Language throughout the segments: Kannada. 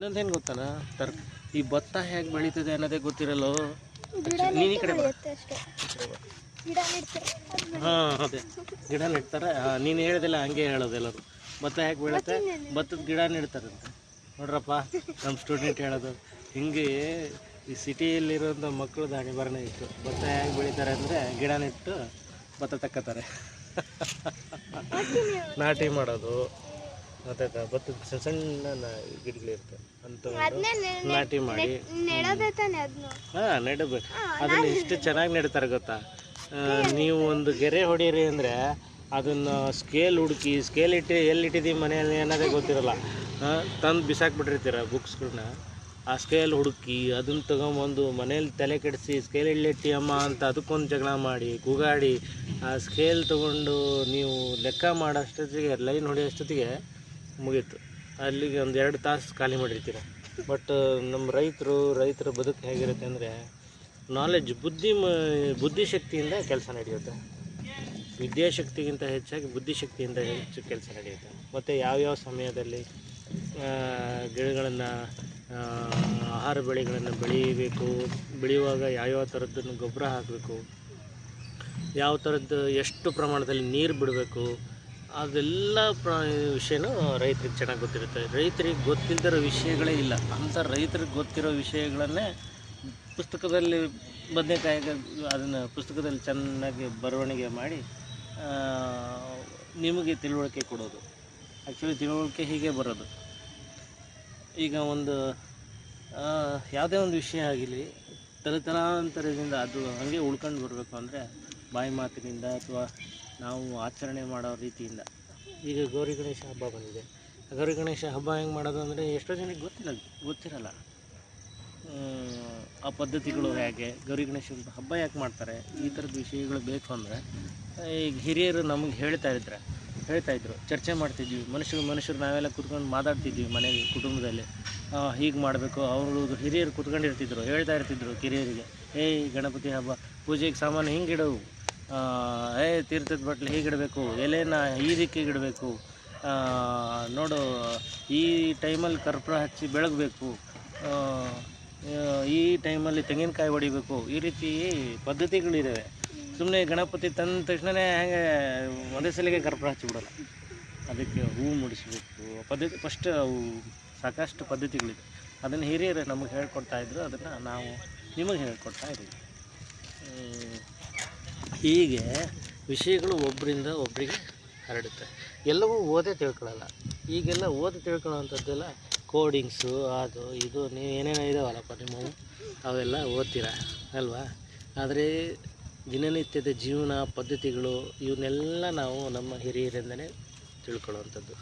ಇನ್ನೊಂದೇನು ಗೊತ್ತಾನ? ತರ್ ಈ ಭತ್ತ ಹೇಗೆ ಬೆಳೀತದೆ ಅನ್ನೋದೇ ಗೊತ್ತಿರಲ್ಲ. ನೀನು ಈ ಕಡೆ ಬಾ. ಹಾಂ ಅದೇ. ಗಿಡ ನೆಡ್ತಾರೆ. ಆ, ನೀನು ಹೇಳಿದಿಲ್ಲ ಹಂಗೆ ಹೇಳೋದು ಎಲ್ಲರೂ. ಭತ್ತ ಹೇಗೆ ಬೆಳುತ್ತೆ ಭತ್ತದ ಗಿಡ ನೆಡ್ತಾರಂತೆ. ನೋಡ್ರಪ್ಪ ನಮ್ಮ ಸ್ಟೂಡೆಂಟ್ ಹೇಳೋದು. ಹಿಂಗೆ ಈ ಸಿಟಿಯಲ್ಲಿರೋಂಥ ಮಕ್ಕಳು ದಾಣಿ ಬರೋಣ ಇತ್ತು. ಭತ್ತ ಹೇಗೆ ಬೆಳೀತಾರೆ ಅಂದರೆ ಗಿಡ ನೆಟ್ಟು ಭತ್ತ ತಕ್ಕತಾರೆ. ನಾಟಿ ಮಾಡೋದು. ಗೊತ್ತಾಯ್ತಾ ಭತ್ತದ ಸಣ್ಣ ಸಣ್ಣ ಗಿಡಗಳಿರ್ತವೆ ಗಿಡಗಳಿರುತ್ತೆ ಅಂತ ನಾಟಿ ಮಾಡಿ. ಹಾ ನೆಡಬೇಕು ಅದನ್ನ ಎಷ್ಟು ಚೆನ್ನಾಗಿ ನೆಡ್ತಾರೆ ಗೊತ್ತಾ? ನೀವು ಒಂದು ಗೆರೆ ಹೊಡೀರಿ ಅಂದರೆ ಅದನ್ನು ಸ್ಕೇಲ್ ಹುಡುಕಿ ಸ್ಕೇಲ್ ಇಟ್ಟು ಎಲ್ಲಿ ಇಟ್ಟಿದ್ದೀವಿ ಮನೆಯಲ್ಲಿ ಅನ್ನೋದೇ ಗೊತ್ತಿರಲ್ಲ. ತಂದು ಬಿಸಾಕ್ಬಿಟ್ಟಿರ್ತೀರ ಬುಕ್ಸ್ಗಳನ್ನ ಆ ಸ್ಕೇಲ್ ಹುಡುಕಿ ಅದನ್ನ ತಗೊಂಬಂದು ಮನೇಲಿ ತಲೆ ಕೆಡಿಸಿ ಸ್ಕೇಲ್ ಇಲ್ಲಿಟ್ಟಿ ಅಮ್ಮ ಅಂತ ಅದಕ್ಕೊಂದು ಜಗಳ ಮಾಡಿ ಕೂಗಾಡಿ ಆ ಸ್ಕೇಲ್ ತಗೊಂಡು ನೀವು ಲೆಕ್ಕ ಮಾಡೋಷ್ಟೊತ್ತಿಗೆ ಲೈನ್ ಹೊಡೆಯೋಷ್ಟೊತ್ತಿಗೆ ಮುಗೀತು. ಅಲ್ಲಿಗೆ ಒಂದು ಎರಡು ತಾಸು ಖಾಲಿ ಮಾಡಿರ್ತೀರ? ಬಟ್ ನಮ್ಮ ರೈತರು, ರೈತರ ಬದುಕು ಹೇಗಿರುತ್ತೆ ಅಂದರೆ ನಾಲೆಜ್ ಬುದ್ಧಿ ಮ, ಬುದ್ಧಿಶಕ್ತಿಯಿಂದ ಕೆಲಸ ನಡೆಯುತ್ತೆ. ವಿದ್ಯಾಶಕ್ತಿಗಿಂತ ಹೆಚ್ಚಾಗಿ ಬುದ್ಧಿಶಕ್ತಿಯಿಂದ ಹೆಚ್ಚು ಕೆಲಸ ನಡೆಯುತ್ತೆ. ಮತ್ತು ಯಾವ್ಯಾವ ಸಮಯದಲ್ಲಿ ಗಿಡಗಳನ್ನು ಆಹಾರ ಬೆಳೆಗಳನ್ನು ಬೆಳೀಬೇಕು ಬೆಳೆಯುವಾಗ ಯಾವ್ಯಾವ ಥರದ್ದನ್ನು ಗೊಬ್ಬರ ಹಾಕಬೇಕು, ಯಾವ ಥರದ್ದು ಎಷ್ಟು ಪ್ರಮಾಣದಲ್ಲಿ ನೀರು ಬಿಡಬೇಕು ಅದೆಲ್ಲ ಪ್ರ ವಿಷಯನೂ ರೈತರಿಗೆ ಚೆನ್ನಾಗಿ ಗೊತ್ತಿರುತ್ತೆ. ರೈತರಿಗೆ ಗೊತ್ತಿಲ್ಲದಿರೋ ವಿಷಯಗಳೇ ಇಲ್ಲ. ಅಂಥ ರೈತರಿಗೆ ಗೊತ್ತಿರೋ ವಿಷಯಗಳನ್ನೇ ಪುಸ್ತಕದಲ್ಲಿ ಬದನೆಕಾಯಿ ಅದನ್ನು ಪುಸ್ತಕದಲ್ಲಿ ಚೆನ್ನಾಗಿ ಬರವಣಿಗೆ ಮಾಡಿ ನಿಮಗೆ ತಿಳುವಳಿಕೆ ಕೊಡೋದು. ಆ್ಯಕ್ಚುಲಿ ತಿಳುವಳಿಕೆ ಹೀಗೆ ಬರೋದು. ಈಗ ಒಂದು ಯಾವುದೇ ಒಂದು ವಿಷಯ ಆಗಿರಲಿ, ತಲೆತಲಾಂತರದಿಂದ ಅದು ಹಾಗೆ ಉಳ್ಕೊಂಡು ಬರಬೇಕು ಅಂದರೆ ಬಾಯಿ ಮಾತಿನಿಂದ ಅಥವಾ ನಾವು ಆಚರಣೆ ಮಾಡೋ ರೀತಿಯಿಂದ. ಈಗ ಗೌರಿ ಗಣೇಶ ಹಬ್ಬ ಬಂದಿದೆ. ಗೌರಿ ಗಣೇಶ ಹಬ್ಬ ಹೆಂಗೆ ಮಾಡೋದು ಅಂದರೆ ಎಷ್ಟೋ ಜನಕ್ಕೆ ಗೊತ್ತಿಲ್ಲ. ಗೊತ್ತಿರಲ್ಲ. ಆ ಪದ್ಧತಿಗಳು ಹೇಗೆ ಗೌರಿ ಗಣೇಶ ಹಬ್ಬ ಯಾಕೆ ಮಾಡ್ತಾರೆ ಈ ಥರದ ವಿಷಯಗಳು ಬೇಕು ಅಂದರೆ ಈಗ ಹಿರಿಯರು ನಮಗೆ ಹೇಳ್ತಾ ಇದ್ರೆ ಹೇಳ್ತಾ ಇದ್ರು ಚರ್ಚೆ ಮಾಡ್ತಿದ್ವಿ ಮನುಷ್ಯರು ಮನುಷ್ಯರು ನಾವೆಲ್ಲ ಕುತ್ಕೊಂಡು ಮಾತಾಡ್ತಿದ್ವಿ ಮನೆಯಲ್ಲಿ ಕುಟುಂಬದಲ್ಲಿ. ಹೀಗೆ ಮಾಡಬೇಕು ಅವರು ಹಿರಿಯರು ಕುತ್ಕೊಂಡಿರ್ತಿದ್ರು ಹೇಳ್ತಾ ಇರ್ತಿದ್ರು ಕಿರಿಯರಿಗೆ ಏಯ್ ಗಣಪತಿ ಹಬ್ಬ ಪೂಜೆಗೆ ಸಾಮಾನು ಹಿಂಗೆ ಇಡವು ಏ, ತೀರ್ಥದ ಬಟ್ಲು ಹೀಗೆ ಇಡಬೇಕು ಎಲೆನ ಈ ದಿಕ್ಕಿಗಿಡಬೇಕು ನೋಡು, ಈ ಟೈಮಲ್ಲಿ ಕರ್ಪೂರ ಹಚ್ಚಿ ಬೆಳಗಬೇಕು ಈ ಟೈಮಲ್ಲಿ ತೆಂಗಿನಕಾಯಿ ಹೊಡಿಬೇಕು ಈ ರೀತಿ ಪದ್ಧತಿಗಳಿದ್ದಾವೆ ಸುಮ್ಮನೆ ಗಣಪತಿ ತಂದ ತಕ್ಷಣವೇ ಹಾಗೆ ಒಂದೇ ಸಲಿಗೆ ಕರ್ಪೂರ ಹಚ್ಚಿಬಿಡಲ್ಲ. ಅದಕ್ಕೆ ಹೂ ಮುಡಿಸ್ಬೇಕು. ಪದ್ಧತಿ ಫಸ್ಟ್ ಅವು ಸಾಕಷ್ಟು ಪದ್ಧತಿಗಳಿದೆ. ಅದನ್ನು ಹಿರಿಯರು ನಮಗೆ ಹೇಳ್ಕೊಡ್ತಾ ಇದ್ರು, ಅದನ್ನು ನಾವು ನಿಮಗೆ ಹೇಳ್ಕೊಡ್ತಾ ಇದ್ದೀವಿ. ಹೀಗೆ ವಿಷಯಗಳು ಒಬ್ಬರಿಂದ ಒಬ್ಬರಿಗೆ ಹರಡುತ್ತೆ. ಎಲ್ಲವೂ ಓದೇ ತಿಳ್ಕೊಳ್ಳಲ್ಲ. ಈಗೆಲ್ಲ ಓದಿ ತಿಳ್ಕೊಳ್ಳೋವಂಥದ್ದೆಲ್ಲ ಕೋಡಿಂಗ್ಸು ಅದು, ಇದು, ನೀವು ಏನೇನೋ ಇದಾವಲ್ಲಪ್ಪ ನಿಮ್ಮ ಅವೆಲ್ಲ ಓದ್ತೀರಾ? ಅಲ್ವಾ? ಆದರೆ ದಿನನಿತ್ಯದ ಜೀವನ, ಪದ್ಧತಿಗಳು ಇವನ್ನೆಲ್ಲ ನಾವು ನಮ್ಮ ಹಿರಿಯರಿಂದನೇ ತಿಳ್ಕೊಳ್ಳೋವಂಥದ್ದು.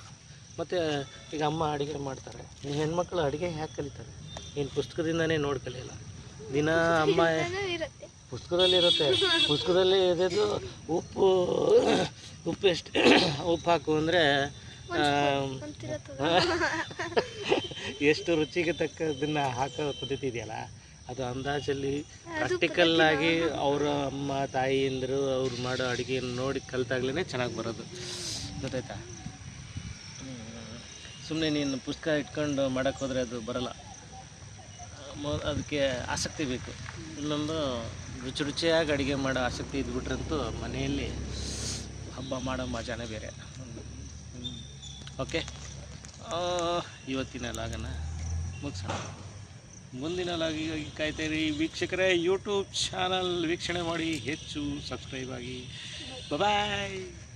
ಮತ್ತು, ಈಗ ಅಮ್ಮ ಅಡುಗೆ ಮಾಡ್ತಾರೆ. ಹೆಣ್ಮಕ್ಳು ಅಡುಗೆ ಹ್ಯಾಕೆ ಕಲಿತಾರೆ? ಏನು ಪುಸ್ತಕದಿಂದನೇ ನೋಡಿ ಕಲಿಯಲ್ಲ ದಿನ ಅಮ್ಮ ಪುಸ್ತಕದಲ್ಲಿ ಇರುತ್ತೆ ಪುಸ್ತಕದಲ್ಲಿ ಇರೋದು ಉಪ್ಪು ಉಪ್ಪು ಎಷ್ಟು ಉಪ್ಪು ಹಾಕು ಅಂದರೆ ಎಷ್ಟು ರುಚಿಗೆ ತಕ್ಕದನ್ನು ಹಾಕೋ ಪದ್ಧತಿ ಇದೆಯಲ್ಲ ಅದು ಅಂದಾಜಲ್ಲಿ ಪ್ರಾಕ್ಟಿಕಲ್ ಆಗಿ ಅವರ ಅಮ್ಮ ತಾಯಿಯಿಂದರು ಅವ್ರು ಮಾಡೋ ಅಡುಗೆಯನ್ನು ನೋಡಿ ಕಲ್ತಾಗ್ಲೇ ಚೆನ್ನಾಗಿ ಬರೋದು. ಗೊತ್ತಾಯ್ತಾ? ಸುಮ್ಮನೆ ನೀನು ಪುಸ್ತಕ ಇಟ್ಕೊಂಡು ಮಾಡೋಕ್ಕೋದ್ರೆ ಅದು ಬರಲ್ಲ. ಮೊ- ಅದಕ್ಕೆ ಆಸಕ್ತಿ ಬೇಕು. ಇನ್ನೊಂದು ರುಚಿ ರುಚಿಯಾಗಿ ಅಡುಗೆ ಮಾಡೋ ಆಸಕ್ತಿ ಇದ್ಬಿಟ್ರಂತೂ ಮನೆಯಲ್ಲಿ ಹಬ್ಬ ಮಾಡೋ ಮಜಾನೇ ಬೇರೆ. ಓಕೆ? ಇವತ್ತಿನ ಲಾಗನ ಮುಗಿಸೋಣ. ಮುಂದಿನ ಲಾಗಿಗಾಗಿ ಕಾಯ್ತೀರಿ. ವೀಕ್ಷಕರೇ ಯೂಟ್ಯೂಬ್ ಚಾನಲ್ ವೀಕ್ಷಣೆ ಮಾಡಿ ಹೆಚ್ಚು ಸಬ್ಸ್ಕ್ರೈಬ್ ಆಗಿ. ಬಾಯ್